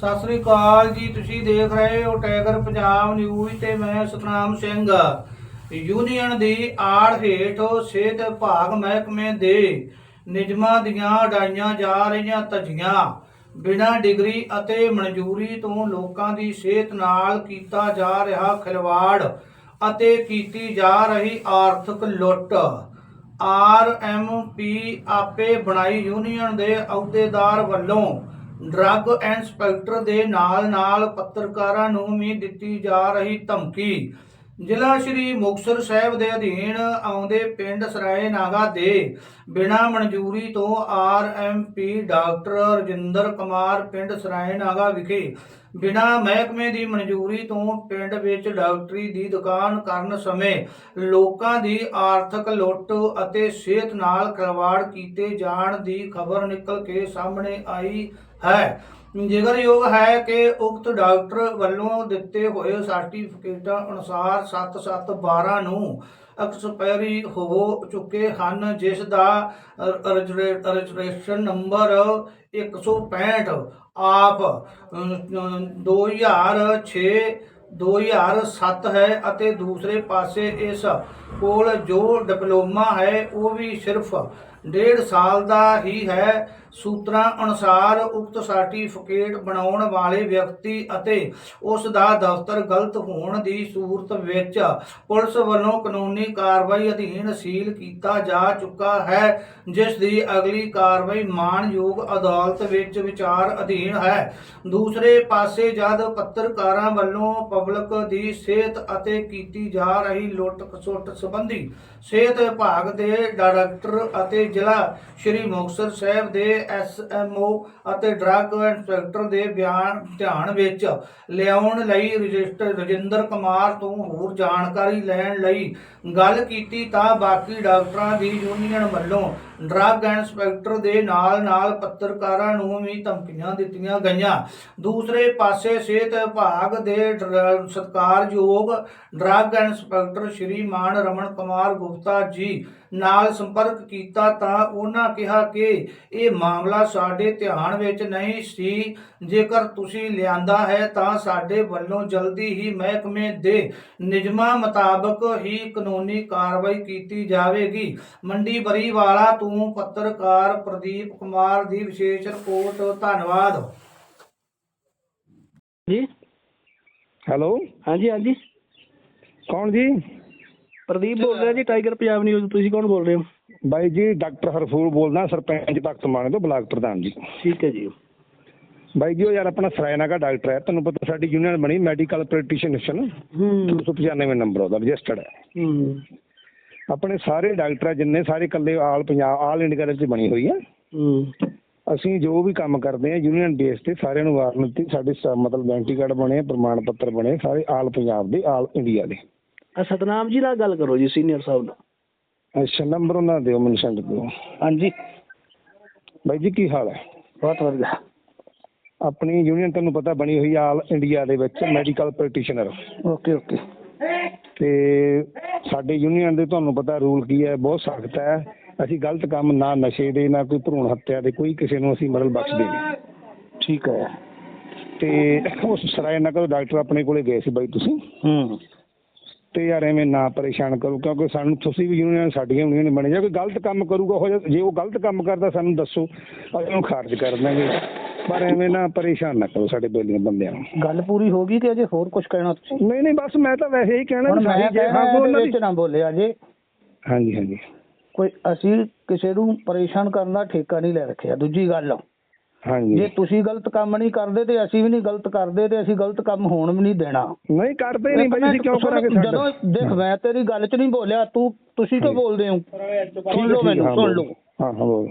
ਸਤਿ ਸ੍ਰੀ ਅਕਾਲ ਜੀ, ਤੁਸੀਂ ਦੇਖ ਰਹੇ ਹੋ ਟਾਈਗਰ ਪੰਜਾਬ ਨਿਊਜ਼ ਤੇ ਮੈਂ ਸਤਨਾਮ ਸਿੰਘ। ਯੂਨੀਅਨ ਦੀ ਆੜ ਹੇਠ ਸਿਹਤ ਵਿਭਾਗ ਮਹਿਕਮੇ ਦੇ ਨਿਯਮਾਂ ਦੀਆਂ ਉਡਾਈਆਂ ਜਾ ਰਹੀਆਂ ਧੱਜੀਆਂ। ਬਿਨਾਂ ਡਿਗਰੀ ਅਤੇ ਮਨਜ਼ੂਰੀ ਤੋਂ ਲੋਕਾਂ ਦੀ ਸਿਹਤ ਨਾਲ ਕੀਤਾ ਜਾ ਰਿਹਾ ਖਿਲਵਾੜ ਅਤੇ ਕੀਤੀ ਜਾ ਰਹੀ ਆਰਥਿਕ ਲੁੱਟ। ਆਰ ਐਮ ਪੀ ਆਪੇ ਬਣਾਈ ਯੂਨੀਅਨ ਦੇ ਅਹੁਦੇਦਾਰ ਵੱਲੋਂ ਡਰੱਗ ਇੰਸਪੈਕਟਰ ਦੇ ਨਾਲ-ਨਾਲ ਪੱਤਰਕਾਰਾਂ ਨੂੰ ਵੀ ਦਿੱਤੀ ਜਾ ਰਹੀ ਧਮਕੀ। ਜ਼ਿਲ੍ਹਾ ਸ਼੍ਰੀ ਮੁਕਤਸਰ ਸਾਹਿਬ ਦੇ ਅਧੀਨ ਆਉਂਦੇ ਪਿੰਡ ਸਰਾਏ ਨਾਗਾ ਦੇ ਬਿਨਾਂ ਮਨਜ਼ੂਰੀ ਤੋਂ ਆਰਐਮਪੀ ਡਾਕਟਰ ਰਜਿੰਦਰ ਕੁਮਾਰ ਪਿੰਡ ਸਰਾਏ ਨਾਗਾ ਵਿਖੇ ਬਿਨਾਂ ਮਹਿਕਮੇ ਦੀ ਮਨਜ਼ੂਰੀ ਤੋਂ ਪਿੰਡ ਵਿੱਚ ਡਾਕਟਰੀ ਦੀ ਦੁਕਾਨ ਕਰਨ ਸਮੇਂ ਲੋਕਾਂ ਦੀ ਆਰਥਿਕ ਲੁੱਟ ਅਤੇ ਸਿਹਤ ਨਾਲ ਖਿਲਵਾੜ ਕੀਤੇ ਜਾਣ ਦੀ ਖਬਰ ਨਿਕਲ ਕੇ ਸਾਹਮਣੇ ਆਈ ਹੈ। ਜ਼ਿਕਰਯੋਗ ਹੈ ਕਿ ਉਕਤ ਡਾਕਟਰ ਵੱਲੋਂ ਦਿੱਤੇ ਹੋਏ ਸਰਟੀਫਿਕੇਟਾਂ ਅਨੁਸਾਰ 7712 ਨੂੰ ਐਕਸਪਾਇਰੀ ਹੋ ਚੁੱਕੇ ਹਨ ਜਿਸ ਦਾ ਰਜਿਸਟ੍ਰੇ- ਰਜਿਸਟ੍ਰੇਸ਼ਨ ਨੰਬਰ 165 ਆਪ ਅਮ, 2006 2007 ਹੈ ਅਤੇ ਦੂਸਰੇ ਪਾਸੇ ਇਸ ਕੋਲ ਜੋ ਡਿਪਲੋਮਾ ਹੈ ਉਹ ਵੀ ਸਿਰਫ ਡੇਢ ਸਾਲ ਦਾ ਹੀ ਹੈ। ਸੂਤਰਾਂ ਅਨੁਸਾਰ ਉਕਤ ਸਰਟੀਫਿਕੇਟ ਬਣਾਉਣ ਵਾਲੇ ਵਿਅਕਤੀ ਅਤੇ ਉਸ ਦਾ ਦਫ਼ਤਰ ਗਲਤ ਹੋਣ ਦੀ ਸੂਰਤ ਵਿੱਚ ਪੁਲਿਸ ਵੱਲੋਂ ਕਾਨੂੰਨੀ ਕਾਰਵਾਈ ਅਧੀਨ ਸੀਲ ਕੀਤਾ ਜਾ ਚੁੱਕਾ ਹੈ, ਜਿਸ ਦੀ ਅਗਲੀ ਕਾਰਵਾਈ ਮਾਣਯੋਗ ਅਦਾਲਤ ਵਿੱਚ ਵਿਚਾਰ ਅਧੀਨ ਹੈ। ਦੂਸਰੇ ਪਾਸੇ ਜਦ ਪੱਤਰਕਾਰਾਂ ਵੱਲੋਂ ਪਬਲਿਕ ਦੀ ਸਿਹਤ ਅਤੇ ਕੀਤੀ ਜਾ ਰਹੀ ਲੁੱਟ ਖਸੁੱਟ ਸੰਬੰਧੀ ਸਿਹਤ ਵਿਭਾਗ ਦੇ ਡਾਇਰੈਕਟਰ ਅਤੇ ਜ਼ਿਲ੍ਹਾ ਸ਼੍ਰੀ ਮੁਕਤਸਰ ਸਾਹਿਬ ਦੇ ਐਸਐਮਓ ਅਤੇ ਡਰੱਗ ਇੰਸਪੈਕਟਰ ਦੇ ਬਿਆਨ ਧਿਆਨ ਵਿੱਚ ਲਿਆਉਣ ਲਈ ਰਜਿਸਟਰ ਰਜਿੰਦਰ ਕੁਮਾਰ ਤੋਂ ਹੋਰ ਜਾਣਕਾਰੀ ਲੈਣ ਲਈ ਗੱਲ ਕੀਤੀ ਤਾਂ ਬਾਕੀ ਡਾਕਟਰਾਂ ਦੀ ਯੂਨੀਅਨ ਵੱਲੋਂ ਡਰੱਗ ਇੰਸਪੈਕਟਰ ਦੇ ਨਾਲ ਨਾਲ ਪੱਤਰਕਾਰਾਂ ਨੂੰ ਵੀ ਧਮਕੀਆਂ ਦਿੱਤੀਆਂ ਗਈਆਂ। ਦੂਸਰੇ ਪਾਸੇ ਸਿਹਤ ਵਿਭਾਗ ਦੇ ਡਰ- ਸਤਿਕਾਰਯੋਗ drug inspector Shriman Raman Kumar Gupta ji ਨਾਲ ਸੰਪਰਕ ਕੀਤਾ ਤਾਂ ਉਹਨਾਂ ਕਿਹਾ ਕਿ ਇਹ ਮਾਮਲਾ ਸਾਡੇ ਧਿਆਨ ਵਿੱਚ ਨਹੀਂ ਸੀ। ਜੇਕਰ ਤੁਸੀਂ ਲਿਆਂਦਾ ਹੈ ਤਾਂ ਸਾਡੇ ਵੱਲੋਂ ਜਲਦੀ ਹੀ ਮਹਿਕਮੇ ਦੇ ਨਿਯਮਾਂ ਮੁਤਾਬਕ ਹੀ ਕਾਨੂੰਨੀ ਕਾਰਵਾਈ ਕੀਤੀ ਜਾਵੇਗੀ। ਮੰਡੀ ਬਰੀਵਾਲਾ ਤੋਂ ਪੱਤਰਕਾਰ ਪ੍ਰਦੀਪ ਕੁਮਾਰ ਦੀ ਵਿਸ਼ੇਸ਼ ਰਿਪੋਰਟ। ਧੰਨਵਾਦ। ਜੀ? ਹੈਲੋ? ਹਾਂਜੀ ਹਾਂਜੀ। ਕੌਣ ਜੀ? ਪ੍ਰਦੀਪ ਬੋਲ ਰਿਹਾ ਜੀ ਟਾਈਗਰ ਪੰਜਾਬ ਨਿਊਜ਼ ਤੁਸੀਂ ਕੌਣ ਬੋਲ ਰਹੇ ਹੋ? ਬਾਈ ਜੀ ਡਾਕਟਰ ਹਰਫੂਲ ਬੋਲਦਾ ਸਰਪੰਚ ਭਗਤ ਮਾਣੇ ਤੋਂ ਬਲਾਕ ਪ੍ਰਧਾਨ ਜੀ। ਠੀਕ ਹੈ ਜੀ। ਬਾਈ ਜੀ ਉਹ ਯਾਰ ਆਪਣਾ ਸਰਾਇਨਾ ਦਾ ਡਾਕਟਰ ਹੈ ਤੁਹਾਨੂੰ ਪਤਾ ਸਾਡੀ ਯੂਨੀਅਨ ਬਣੀ ਮੈਡੀਕਲ ਪ੍ਰੈਕਟੀਸ਼ਨਰ ਹੂੰ। 295 ਨੰਬਰ ਉਹਦਾ ਰਜਿਸਟਰਡ ਹੈ। ਹੂੰ। ਆਪਣੇ ਸਾਰੇ ਡਾਕਟਰ ਜਿੰਨੇ ਸਾਰੇ ਇਕੱਲੇ ਆਲ ਪੰਜਾਬ ਆਲ ਇੰਡੀਆ ਦੇ ਵਿੱਚ ਬਣੀ ਹੋਈ ਹੈ। ਹੂੰ। ਅਸੀਂ ਜੋ ਵੀ ਕੰਮ ਕਰਦੇ ਆ ਯੂਨੀਅਨ ਬੇਸ ਤੇ ਸਾਰਿਆਂ ਨੂੰ ਵਾਰਨਤੀ ਸਾਡੇ ਮਤਲਬ ਆਇਡੈਂਟੀ ਕਾਰਡ ਬਣੇ ਪ੍ਰਮਾਣ ਪੱਤਰ ਬਣੇ ਸਾਰੇ ਆਲ ਪੰਜਾਬ ਦੇ ਆਲ ਇੰਡੀਆ ਦੇ। ਆ ਸਤਨਾਮ ਜੀ ਨਾਲ ਗੱਲ ਕਰੋ ਜੀ ਸੀਨੀਅਰ ਸਾਹਿਬ ਨਾਲ। ਅੱਛਾ ਨੰਬਰ ਉਹਨਾਂ ਦਾ ਦਿਓ ਮੈਨੂੰ ਸੈਂਡ ਦਿਓ। ਹਾਂਜੀ। ਬਾਈ ਜੀ ਕੀ ਹਾਲ ਹੈ? ਬਹੁਤ ਵਧੀਆ। ਆਪਣੀ ਯੂਨੀਅਨ ਤੁਹਾਨੂੰ ਪਤਾ ਬਣੀ ਹੋਈ ਆ ਆਲ ਇੰਡੀਆ ਦੇ ਵਿੱਚ ਮੈਡੀਕਲ ਪ੍ਰੈਕਟੀਸ਼ਨਰ ਓਕੇ ਓਕੇ ਤੇ ਸਾਡੇ ਯੂਨੀਅਨ ਦੇ ਤੁਹਾਨੂੰ ਪਤਾ ਰੂਲ ਕੀ ਹੈ ਬਹੁਤ ਸਖਤ ਹੈ। ਅਸੀਂ ਗਲਤ ਕੰਮ ਨਾ ਨਸ਼ੇ ਦੇ ਨਾ ਕੋਈ ਭਰੂਣ ਹੱਤਿਆ ਦੇ ਕੋਈ ਕਿਸੇ ਨੂੰ ਅਸੀਂ ਮਰਲ ਬਖਸ਼ਦੇ ਨਹੀਂ। ਠੀਕ ਹੈ। ਤੇ ਉਸ ਸਰਾਏ ਨਗਰ ਡਾਕਟਰ ਆਪਣੇ ਕੋਲੇ ਗਏ ਸੀ ਬਾਈ ਤੁਸੀਂ? ਹੂੰ। ਤੇ ਯਾਰ ਐਵੇਂ ਨਾ ਪਰੇਸ਼ਾਨ ਕਰੋ ਕਿਉਂਕਿ ਸਾਨੂੰ ਤੁਸੀਂ ਵੀ ਯੂਨੀਅਨ ਸਾਡੀਆਂ ਯੂਨੀਅਨ ਬਣੇ ਜਾ ਕੋਈ ਗਲਤ ਕੰਮ ਕਰੂਗਾ ਉਹ ਜਿਹਾ- ਜੇ ਉਹ ਗਲਤ ਕੰਮ ਕਰਦਾ ਸਾਨੂੰ ਦੱਸੋ ਅਸੀਂ ਉਹਨੂੰ ਖਾਰਜ ਕਰ ਦਾਂਗੇ ਪਰ ਐਵੇਂ ਨਾ ਪਰੇਸ਼ਾਨ ਨਾ ਕਰੋ ਸਾਡੇ ਬੇਲੀਆਂ ਬੰਦਿਆਂ ਨੂੰ। ਗੱਲ ਪੂਰੀ ਹੋ ਗਈ ਕਿ ਅਜੇ ਹੋਰ ਕੁਝ ਕਹਿਣਾ ਤੁਸੀਂ? ਨਹੀਂ ਨਹੀਂ ਬਸ ਮੈਂ ਤਾਂ ਵੈਸੇ ਹੀ ਕਹਿਣਾ ਹੁਣ ਵੀ ਸਾਡੀ ਜੇ ਹਾਂ ਕੋਈ ਉਹਨਾਂ ਵਿੱਚ ਦੀ ਨਾ ਬੋਲਿਆ ਜੇ। ਹਾਂਜੀ ਹਾਂਜੀ। ਕੋਈ ਅਸੀਂ ਕਿਸੇ ਨੂੰ ਪਰੇਸ਼ਾਨ ਕਰਨ ਦਾ ਠੇਕਾ ਨਹੀਂ ਲੈ ਰੱਖਿਆ ਦੂਜੀ ਗੱਲ ਹਾਂਜੀ। ਜੇ ਤੁਸੀਂ ਗਲਤ ਕੰਮ ਨਹੀਂ ਕਰਦੇ ਤੇ ਅਸੀਂ ਵੀ ਨਹੀਂ ਗਲਤ ਕਰਦੇ ਤੇ ਅਸੀਂ ਗਲਤ ਕੰਮ ਹੋਣ ਵੀ ਨਹੀਂ ਦੇਣਾ। ਨਹੀਂ ਕਰਦੇ ਨਹੀਂ ਬਾਈ ਅਸੀਂ ਕਿਉਂ ਕਰਾਂਗੇ ਜਦੋਂ ਦੇਖ ਮੈਂ ਤੇਰੀ ਗੱਲ 'ਚ ਨਹੀਂ ਬੋਲਿਆ ਤੂੰ ਤੁਸੀਂ ਕਿਉਂ ਬੋਲਦੇ ਹੋ? ਸੁਣ ਲਓ ਮੈਨੂੰ ਸੁਣ ਲਓ। ਹਾਂ ਹਾਂ ਬੋਲ।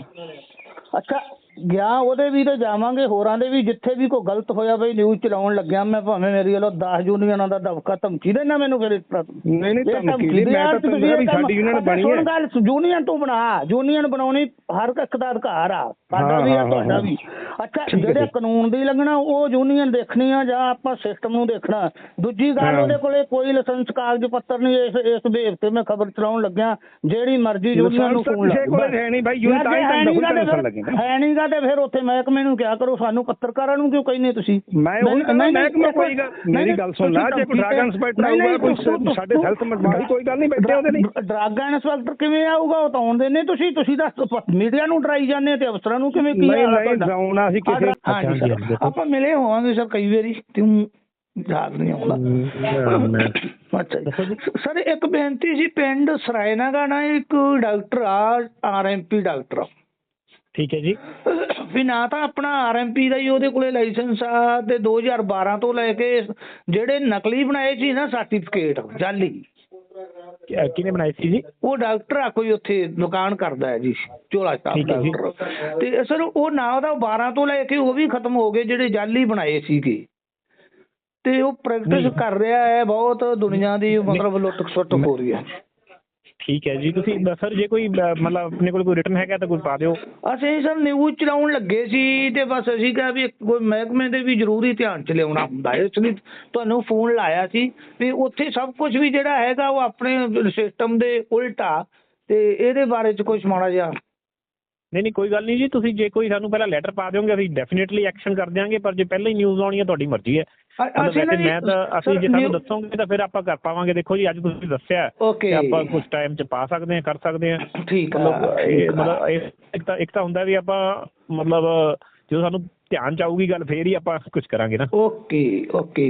ਅੱਛਾ ਗਿਆ ਉਹਦੇ ਵੀ ਤੇ ਜਾਵਾਂਗੇ ਹੋਰਾਂ ਦੇ ਵੀ ਜਿੱਥੇ ਵੀ ਕੋਈ ਗਲਤ ਹੋਇਆ ਬਈ ਨਿਊਜ਼ ਚਲਾਉਣ ਲੱਗਿਆ ਮੈਂ ਭਾਵੇਂ ਮੇਰੀ ਵੱਲੋਂ 10 ਯੂਨੀਅਨਾਂ ਦਾ ਦਬਕਾ ਧਮਕੀ ਦੇਣਾ ਮੈਨੂੰ ਫਿਰ। ਨਹੀਂ ਨਹੀਂ ਧਮਕੀ ਨਹੀਂ ਮੈਂ ਤਾਂ ਤੁਹਾਨੂੰ ਵੀ ਸਾਡੀ ਯੂਨੀਅਨ ਬਣੀ ਸੁਣ ਹੈ ਗੱਲ ਯੂਨੀਅਨ ਤੂੰ ਬਣਾ ਯੂਨੀਅਨ ਬਣਾਉਣੀ ਹਰ ਇੱਕ ਦਾ ਅਧਿਕਾਰ ਆ ਸਾਡਾ ਵੀ ਆ ਤੁਹਾਡਾ। ਵੀ ਅੱਛਾ ਜਿਹੜੇ। ਕਾਨੂੰਨ ਦੀ ਲੱਗਣਾ ਉਹ ਯੂਨੀਅਨ ਦੇਖਣੀ ਆ ਜਾਂ ਆਪਾਂ ਸਿਸਟਮ ਨੂੰ ਦੇਖਣਾ ਦੂਜੀ ਗੱਲ। ਉਹਦੇ ਕੋਲੇ ਕੋਈ ਲਾਇਸੈਂਸ ਕਾਗਜ਼ ਪੱਤਰ ਨਹੀਂ ਇਸ ਇਸ ਵੇਵ ਤੇ ਮੈਂ ਖਬਰ ਚਲਾਉਣ ਲੱਗਿਆ ਜਿਹੜੀ ਮਰਜ਼ੀ ਯੂਨੀਅਨ ਨੂੰ ਫੋਨ ਲਾ ਹੈ ਨਹੀਂ ਬਾਈ, ਯੂਨੀਅਨ ਤਾਂ ਹੀ ਤਾਂ ਹੈ ਨੀ ਕੋਈ। ਹੈ ਨਹੀਂ ਗਾ ਤੇ ਫਿਰ ਉੱਥੇ ਮਹਿਕਮੇ ਨੂੰ ਕਿਹਾ ਕਰੋ ਸਾਨੂੰ ਪੱਤਰਕਾਰਾਂ ਨੂੰ ਕਿਉਂ ਕਹਿੰਦੇ ਤੁਸੀਂ? ਮੈਂ ਉਹ ਨਹੀਂ, ਕਹਿੰਦਾ ਨਹੀਂ, ਮਹਿਕਮਾ ਕੋਈ ਗੱਲ ਨਹੀਂ, ਮੇਰੀ ਨਹੀਂ, ਗੱਲ ਸੁਣ ਲੈ ਜੇ ਕੋਈ ਡਰਗ ਇੰਸਪੈਕਟਰ ਨਹੀਂ, ਨਹੀਂ, ਆਊਗਾ ਕੋਈ ਸਾਡੇ ਹੈਲਥ ਮੰਤਰੀ ਕੋਈ ਗੱਲ ਨਹੀਂ ਬੈਠੇ ਉਹਦੇ ਲਈ। ਡਰੱਗ ਇੰਸਪੈਕਟਰ ਕਿਵੇਂ ਆਊਗਾ ਉਹ ਤਾਂ ਆਉਂਦੇ ਨੇ ਤੁਸੀਂ ਤੁਸੀਂ ਤਾਂ ਮੀਡੀਆ ਨੂੰ ਡਰਾਈ ਜਾਂਦੇ ਤੇ ਅਫਸਰਾਂ ਨੂੰ ਕਿਵੇਂ ਕੀ ਨਹੀਂ ਹਾਲ ਨਹੀਂ ਅਸੀਂ ਕਿਸੇ। ਆਪਾਂ ਮਿਲੇ ਹੋਵਾਂਗੇ ਸਰ ਕਈ ਵਾਰੀ ਤੂੰ ਯਾਦ ਨਹੀਂ ਆਉਂਦਾ। ਅੱਛਾ ਸਰ ਇੱਕ ਬੇਨਤੀ ਸੀ ਪਿੰਡ ਸਰਾਇਨਾਗਾ ਨਾ ਇੱਕ ਡਾਕਟਰ ਆ ਆਰਐਮਪੀ ਡਾਕਟਰ ਠੀਕ ਹੈ ਜੀ। ਵੀ ਨਾ ਤਾਂ ਆਪਣਾ ਆਰਐਮਪੀ ਦਾ ਹੀ ਉਹਦੇ ਕੋਲੇ ਲਾਇਸੈਂਸ ਆ ਤੇ 2012 ਤੋਂ ਲੈ ਕੇ ਜਿਹੜੇ ਨਕਲੀ ਬਣਾਏ ਸੀ ਨਾ ਸਰਟੀਫਿਕੇਟ ਜਾਲੀ। ਕਿ- ਕਿਹਨੇ ਬਣਾਈ ਸੀ ਜੀ? ਉਹ ਡਾਕਟਰ ਆ ਕੋਈ ਉੱਥੇ ਦੁਕਾਨ ਕਰਦਾ ਹੈ ਜੀ ਝੋਲਾ ਸਾਹਿਬ ਠੀਕ ਹੈ ਜੀ। ਡਾਕਟਰ। ਤੇ ਸਰ ਉਹ ਨਾ ਉਹਦਾ 12 ਤੋਂ ਲੈ ਕੇ ਉਹ ਵੀ ਖਤਮ ਹੋ ਗਏ ਜਿਹੜੇ ਜਾਲੀ ਬਣਾਏ ਸੀਗੇ। ਤੇ ਉਹ ਪ੍ਰੈਕਟਿਸ ਨਹੀਂ। ਕਰ ਰਿਹਾ ਹੈ ਬਹੁਤ ਦੁਨੀਆ ਦੀ ਮਤਲਬ ਲੁੱਟ ਖਸੁੱਟ ਹੋ ਰਹੀ ਹੈ। ਠੀਕ ਹੈ ਜੀ। ਤੁਸੀਂ ਸਰ ਜੇ ਕੋਈ ਅ, ਮਤਲਬ ਆਪਣੇ ਕੋਲ ਕੋਈ ਰਿਟਰਨ ਹੈਗਾ ਤਾਂ ਕੋਈ ਪਾ ਦਿਓ। ਅਸੀਂ ਸਰ ਨਿਊਜ਼ ਚਲਾਉਣ ਲੱਗੇ ਸੀ ਤੇ ਬਸ ਅਸੀਂ ਕਿਹਾ ਵੀ ਕੋਈ ਮਹਿਕਮੇ ਦੇ ਵੀ ਜ਼ਰੂਰੀ ਧਿਆਨ ਚ ਲਿਆਉਣਾ ਹੁੰਦਾ ਹੈ। ਇਸ ਲਈ ਤੁਹਾਨੂੰ ਫੋਨ ਲਾਇਆ ਸੀ ਵੀ ਉੱਥੇ ਸਭ ਕੁਝ ਵੀ ਜਿਹੜਾ ਹੈਗਾ ਉਹ ਆਪਣੇ ਸਿਸਟਮ ਦੇ ਉਲਟ ਆ ਤੇ ਇਹਦੇ ਬਾਰੇ ਚ ਕੁਝ ਮਾੜਾ ਜਿਹਾ ਨਹੀਂ ਨਹੀਂ ਕੋਈ ਗੱਲ ਨਹੀਂ ਜੀ ਤੁਸੀਂ ਜੇ ਕੋਈ ਸਾਨੂੰ ਪਹਿਲਾਂ ਲੈਟਰ ਪਾ ਦਿਓਗੇ ਅਸੀਂ ਡੈਫੀਨਿਟਲੀ ਐਕਸ਼ਨ ਕਰ ਦਿਆਂਗੇ ਪਰ ਜੇ ਪਹਿਲਾਂ ਹੀ ਨਿਊਜ਼ ਆਉਣੀ ਹੈ ਤੁਹਾਡੀ ਮਰਜ਼ੀ ਹੈ। ਅਸੀਂ ਮੈਂ ਤਾਂ ਅਸੀਂ ਜੇ ਸਾਨੂੰ ਦੱਸੋਗੇ ਤਾਂ ਫਿਰ ਆਪਾਂ ਕਰ ਪਾਵਾਂਗੇ। ਦੇਖੋ ਜੀ ਅੱਜ ਤੁਸੀਂ ਦੱਸਿਆ ਆਪਾਂ ਕੁਝ ਟਾਈਮ ਚ ਪਾ ਸਕਦੇ ਹਾਂ ਕਰ ਸਕਦੇ ਹਾਂ। ਠੀਕ ਮਤਲਬ ਇਹ। ਮਤਲਬ ਇੱਕ ਤਾਂ ਇੱਕ ਤਾਂ ਹੁੰਦਾ ਵੀ ਆਪਾਂ ਮਤਲਬ ਜਦੋਂ ਸਾਨੂੰ ਧਿਆਨ ਚ ਆਊਗੀ ਗੱਲ ਫੇਰ ਹੀ ਆਪਾਂ ਕੁਝ ਕਰਾਂਗੇ ਨਾ। Okay okay